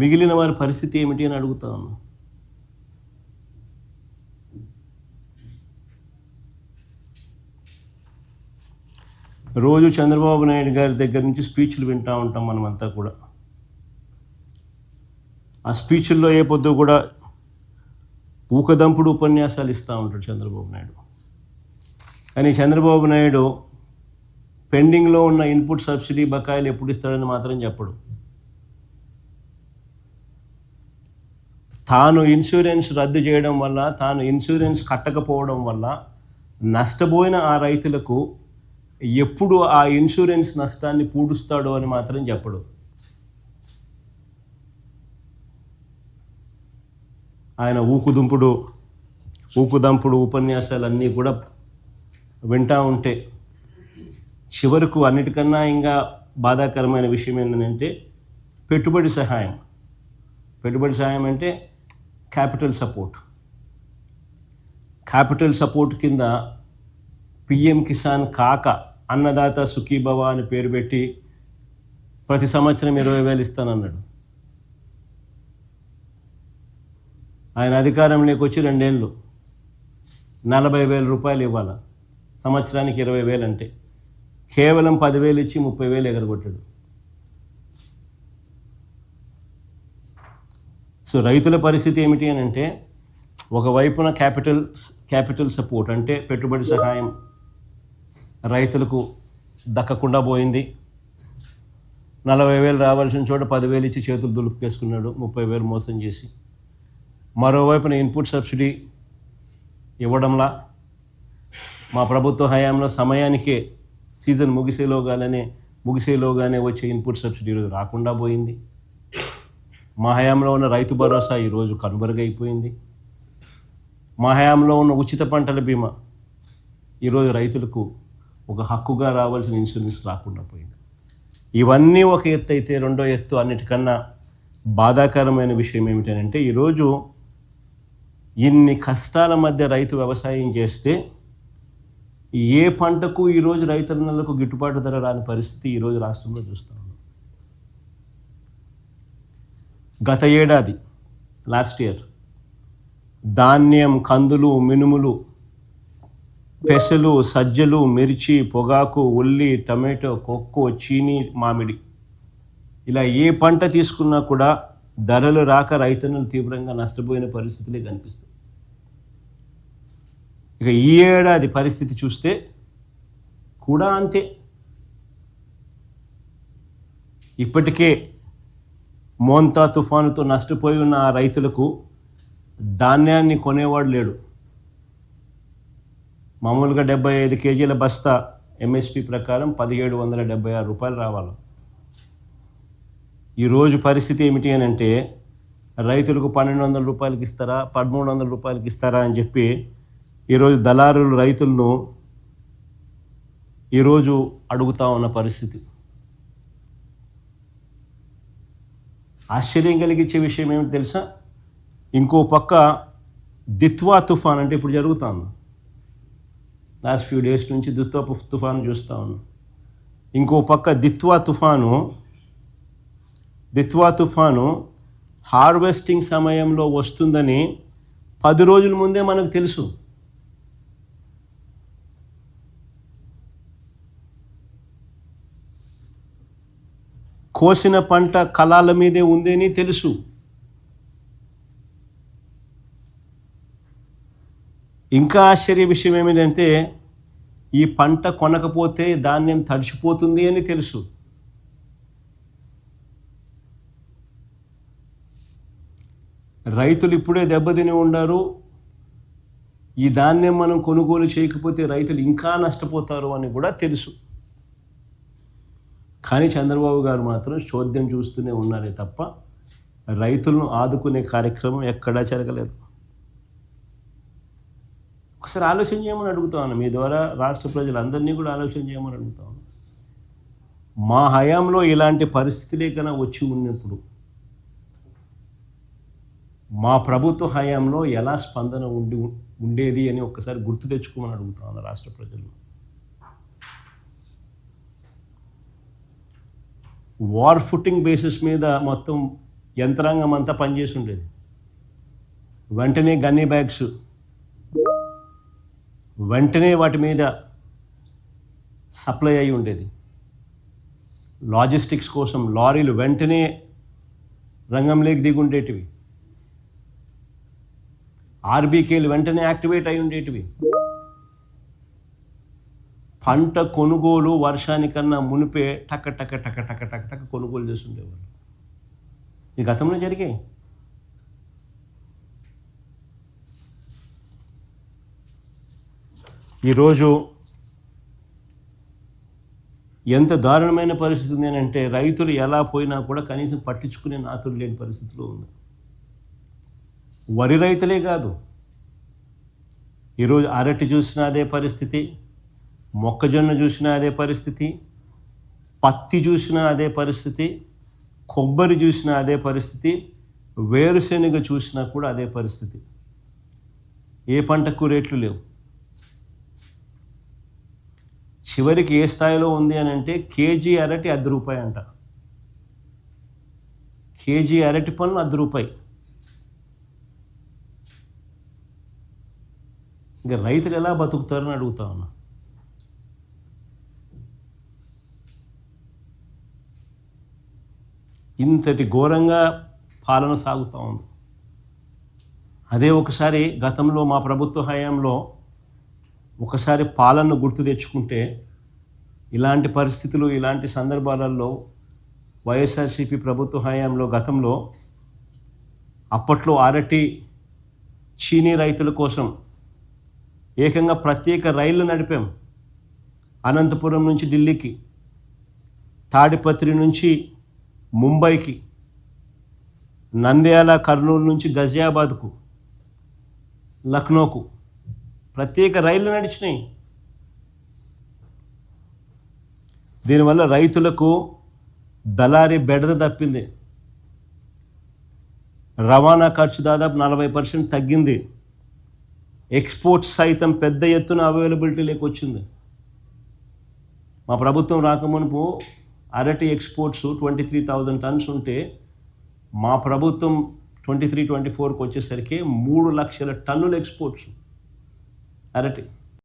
మిగిలిన వారి పరిస్థితి ఏమిటి అని అడుగుతా ఉన్నా. రోజు చంద్రబాబు నాయుడు గారి దగ్గర నుంచి స్పీచ్లు వింటూ ఉంటాం మనమంతా కూడా. ఆ స్పీచ్ల్లో ఏ పొద్దు కూడా ఊకదంపుడు ఉపన్యాసాలు ఇస్తూ ఉంటాడు చంద్రబాబు నాయుడు. కానీ చంద్రబాబు నాయుడు పెండింగ్లో ఉన్న ఇన్పుట్ సబ్సిడీ బకాయిలు ఎప్పుడు ఇస్తాడని మాత్రం చెప్పడు. తాను ఇన్సూరెన్స్ రద్దు చేయడం వల్ల తాను ఇన్సూరెన్స్ కట్టకపోవడం వల్ల నష్టపోయిన ఆ రైతులకు ఎప్పుడు ఆ ఇన్సూరెన్స్ నష్టాన్ని పూడుస్తాడో అని మాత్రం చెప్పడు. ఆయన ఊకుదుంపుడు ఊకుదంపుడు ఉపన్యాసాలన్నీ కూడా వింటూ ఉంటే చివరకు అన్నిటికన్నా ఇంకా బాధాకరమైన విషయం ఏంటంటే పెట్టుబడి సహాయం. పెట్టుబడి సహాయం అంటే క్యాపిటల్ సపోర్ట్. క్యాపిటల్ సపోర్ట్ కింద పిఎం కిసాన్ కాక అన్నదాత సుఖీభవ అని పేరు పెట్టి ప్రతి సంవత్సరం ఇరవై వేలు ఇస్తానన్నాడు. ఆయన అధికారంలోకి వచ్చి రెండేళ్ళు. నలభై వేల రూపాయలు ఇవ్వాలి? సంవత్సరానికి ఇరవై వేలు అంటే కేవలం పదివేలు ఇచ్చి ముప్పై వేలు ఎగరగొట్టాడు. సో రైతుల పరిస్థితి ఏమిటి అని అంటే ఒకవైపున క్యాపిటల్ క్యాపిటల్ సపోర్ట్ అంటే పెట్టుబడి సహాయం రైతులకు దక్కకుండా పోయింది. నలభై వేలు రావాల్సిన చోట పదివేలు ఇచ్చి చేతులు దులుపుకేసుకున్నాడు ముప్పై వేలు మోసం చేసి. మరోవైపున ఇన్పుట్ సబ్సిడీ ఇవ్వడంలా మా ప్రభుత్వ హయాంలో సమయానికే సీజన్ ముగిసేలోగానే ముగిసేలోగానే వచ్చే ఇన్పుట్ సబ్సిడీ రాకుండా పోయింది. మా హయాంలో ఉన్న రైతు భరోసా ఈరోజు కనుమరుగైపోయింది మా హయాంలో ఉన్న ఉచిత పంటల బీమా ఈరోజు రైతులకు ఒక హక్కుగా రావాల్సిన ఇన్సూరెన్స్ రాకుండా పోయింది. ఇవన్నీ ఒక ఎత్తు అయితే రెండో ఎత్తు అన్నిటికన్నా బాధాకరమైన విషయం ఏమిటంటే ఈరోజు ఇన్ని కష్టాల మధ్య రైతు వ్యవసాయం చేస్తే ఏ పంటకు ఈరోజు రైతన్నలకు గిట్టుబాటు ధర రాని పరిస్థితి ఈరోజు రాష్ట్రంలో చూస్తాం. గత ఏడాది లాస్ట్ ఇయర్ ధాన్యం కందులు మినుములు పెసలు సజ్జలు మిర్చి పొగాకు ఉల్లి టమాటో కొక్కో చీని మామిడి. ఇలా ఏ పంట తీసుకున్నా కూడా ధరలు రాక రైతులను తీవ్రంగా నష్టపోయిన పరిస్థితులే కనిపిస్తాయి. ఇక ఈ ఏడాది పరిస్థితి చూస్తే కూడా అంతే. ఇప్పటికే మోంతా తుఫానుతో నష్టపోయి ఉన్న ఆ రైతులకు ధాన్యాన్ని కొనేవాడు లేడు. మామూలుగా డెబ్బై ఐదు కేజీల బస్తా ఎంఎస్పి ప్రకారం పదిహేడు వందల డెబ్బై ఆరు రూపాయలు రావాలి. ఈరోజు పరిస్థితి ఏమిటి అని అంటే రైతులకు పన్నెండు వందల రూపాయలకి ఇస్తారా పదమూడు వందల రూపాయలకి ఇస్తారా అని చెప్పి ఈరోజు దళారులు రైతులను ఈరోజు అడుగుతా ఉన్న పరిస్థితి. ఆశ్చర్యం కలిగించే విషయం ఏమిటి తెలుసా? ఇంకో పక్క దిత్వా తుఫాన్ అంటే ఇప్పుడు జరుగుతా ఉంది. లాస్ట్ ఫ్యూ డేస్ నుంచి దిత్వా తుఫాను చూస్తూ ఉన్నాం. ఇంకో పక్క దిత్వా తుఫాను దిత్వా తుఫాను హార్వెస్టింగ్ సమయంలో వస్తుందని పది రోజుల ముందే మనకు తెలుసు. కోసిన పంట కళాల మీదే ఉందని తెలుసు. ఇంకా ఆశ్చర్య విషయం ఏమిటంటే ఈ పంట కొనకపోతే ధాన్యం తడిచిపోతుంది అని తెలుసు. రైతులు ఇప్పుడే దెబ్బతిని ఉండారు ఈ ధాన్యం మనం కొనుగోలు చేయకపోతే రైతులు ఇంకా నష్టపోతారు అని కూడా తెలుసు. కానీ చంద్రబాబు గారు మాత్రం చోద్యం చూస్తూనే ఉన్నారే తప్ప రైతులను ఆదుకునే కార్యక్రమం ఎక్కడా జరగలేదు. ఒకసారి ఆలోచన చేయమని అడుగుతాను. మీ ద్వారా రాష్ట్ర ప్రజలందరినీ కూడా ఆలోచన చేయమని అడుగుతాను. మా హయాంలో ఇలాంటి పరిస్థితులే కన్నా వచ్చి ఉన్నప్పుడు మా ప్రభుత్వ హయాంలో ఎలా స్పందన ఉండి ఉండేది అని ఒక్కసారి గుర్తు తెచ్చుకోమని అడుగుతాను రాష్ట్ర ప్రజలు. వార్ ఫుటింగ్ బేసిస్ మీద మొత్తం యంత్రాంగం అంతా పనిచేసి ఉండేది. వెంటనే గన్నీ బ్యాగ్స్ వెంటనే వాటి మీద సప్లై అయి ఉండేది. లాజిస్టిక్స్ కోసం లారీలు వెంటనే రంగంలోకి దిగి ఉండేటివి. ఆర్బీకేలు వెంటనే యాక్టివేట్ అయి ఉండేటివి. పంట కొనుగోలు వర్షానికన్నా మునిపే టక టక టక టక టక టక కొనుగోలు చేస్తుండేవాళ్ళు. ఈ గతంలో జరిగాయి. ఈరోజు ఎంత దారుణమైన పరిస్థితి ఉంది అని అంటే రైతులు ఎలా పోయినా కూడా కనీసం పట్టించుకునే నాతులు లేని పరిస్థితిలో ఉంది వరి రైతులే కాదు. ఈరోజు అరటి చూసిన అదే పరిస్థితి. మొక్కజొన్న చూసినా అదే పరిస్థితి పత్తి చూసినా అదే పరిస్థితి కొబ్బరి చూసినా అదే పరిస్థితి వేరుశెనగ చూసినా కూడా అదే పరిస్థితి. ఏ పంటకు రేట్లు లేవు. చివరికి ఏ స్థాయిలో ఉంది అని అంటే కేజీ అరటి అర్ధ రూపాయి అంట. కేజీ అరటి పన్ను అర్ధ రూపాయి. ఇంకా రైతులు ఎలా బతుకుతారని అడుగుతా ఉన్నా. ఇంతటి ఘోరంగా పాలన సాగుతూ ఉంది. అదే ఒకసారి గతంలో మా ప్రభుత్వ హయాంలో ఒకసారి పాలనను గుర్తు తెచ్చుకుంటే ఇలాంటి పరిస్థితులు ఇలాంటి సందర్భాలలో వైఎస్ఆర్సీపీ ప్రభుత్వ హయాంలో గతంలో అప్పట్లో అరటి చీనీ రైతుల కోసం ఏకంగా ప్రత్యేక రైళ్ళు నడిపాం. అనంతపురం నుంచి ఢిల్లీకి తాడిపత్రి నుంచి ముంబైకి నంద్యాల కర్నూలు నుంచి గజియాబాద్కు లక్నోకు ప్రత్యేక రైళ్ళు నడిచినాయి. దీనివల్ల రైతులకు దళారీ బెడద తప్పింది. రవాణా ఖర్చు దాదాపు నలభై పర్సెంట్ తగ్గింది. ఎక్స్పోర్ట్స్ సైతం పెద్ద ఎత్తున అవైలబిలిటీ లేకొచ్చింది. మా ప్రభుత్వం రాకమునుపు అరటి exports twenty three thousand tons ఉంటే మా ప్రభుత్వం ట్వంటీ త్రీ ట్వంటీ ఫోర్కి వచ్చేసరికి మూడు లక్షల టన్నుల ఎక్స్పోర్ట్స్ అరటి.